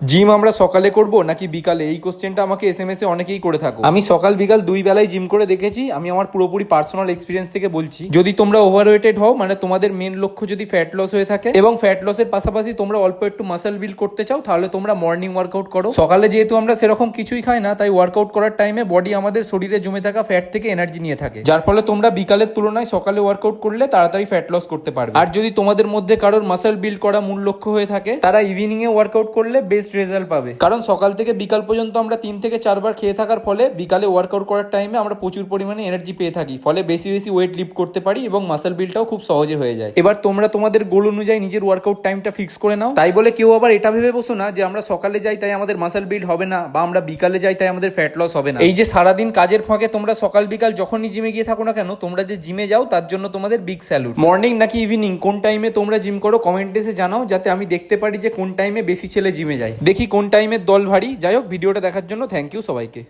Gym আমরা সকালে করব নাকি বিকালে? এই কোশ্চেনটা আমাকে এস এম এস এ অনেকেই করে থাকো। আমি সকাল বিকাল দুই বেলায় জিম করে দেখেছি, আমি আমার পুরোপুরি পার্সোনাল এক্সপিরিয়েন্স থেকে বলছি। যদি তোমরা ওভারওয়েটেড হও মানে তোমাদের মেন লক্ষ্য যদি ফ্যাট লস হয়ে থাকে, এবং ফ্যাট লসের পাশাপাশি তোমরা অল্প একটু মাসেল বিল্ড করতে চাও, তাহলে তোমরা মর্নিং ওয়ার্কআউট করো। সকালে যেহেতু আমরা সেরকম কিছুই খাই না, তাই ওয়ার্কআউট করার টাইমে বডি আমাদের শরীরে জমে থাকা ফ্যাট থেকে এনার্জি নিয়ে থাকে। যার ফলে তোমরা বিকালের তুলনায় সকালে ওয়ার্কআউট করলে তাড়াতাড়ি ফ্যাট লস করতে পারবে। আর যদি তোমাদের মধ্যে কারোর মাসেল বিল্ড করা মূল লক্ষ্য হয়ে থাকে, তারা ইভিনিং এ ওয়ার্কআউট করলে বেস্ট রেজাল্ট পাবে। কারণ সকাল থেকে বিকাল পর্যন্ত আমরা তিন থেকে চারবার খেয়ে থাকার ফলে বিকালে ওয়ার্কআউট করার টাইমে আমরা প্রচুর পরিমাণে এনার্জি পেয়ে থাকি ফলে বেশি বেশি ওয়েট লিফট করতে পারি এবং মাসেল বিলটাও খুব সহজে হয়ে যায়। এবার তোমরা তোমাদের গোল অনুযায়ী নিজের ওয়ার্কআউট টাইমটা ফিক্স করে নাও। তাই বলে কেউ আবার এটা ভেবে বসো না যে আমরা সকালে যাই তাই আমাদের মাসেল বিল্ড হবে না বা আমরা বিকালে যাই তাই আমাদের ফ্যাট লস হবে না। এই যে সারাদিন কাজের ফাঁকে তোমরা সকাল বিকাল যখনই জিমে গিয়ে থাকো না কেন তোমরা যে জিমে যাও তার জন্য তোমাদের বিগ স্যালুট মর্নিং নাকি ইভিনিং কোন টাইমে তোমরা জিম করো? কমেন্ট এসে জানাও যাতে আমি দেখতে পারি যে কোন টাইমে বেশি ছেলে জিমে যায়। দেখি কোন টাইমের দল ভারী। যাই হোক ভিডিওটা দেখার জন্য থ্যাংক ইউ সবাইকে।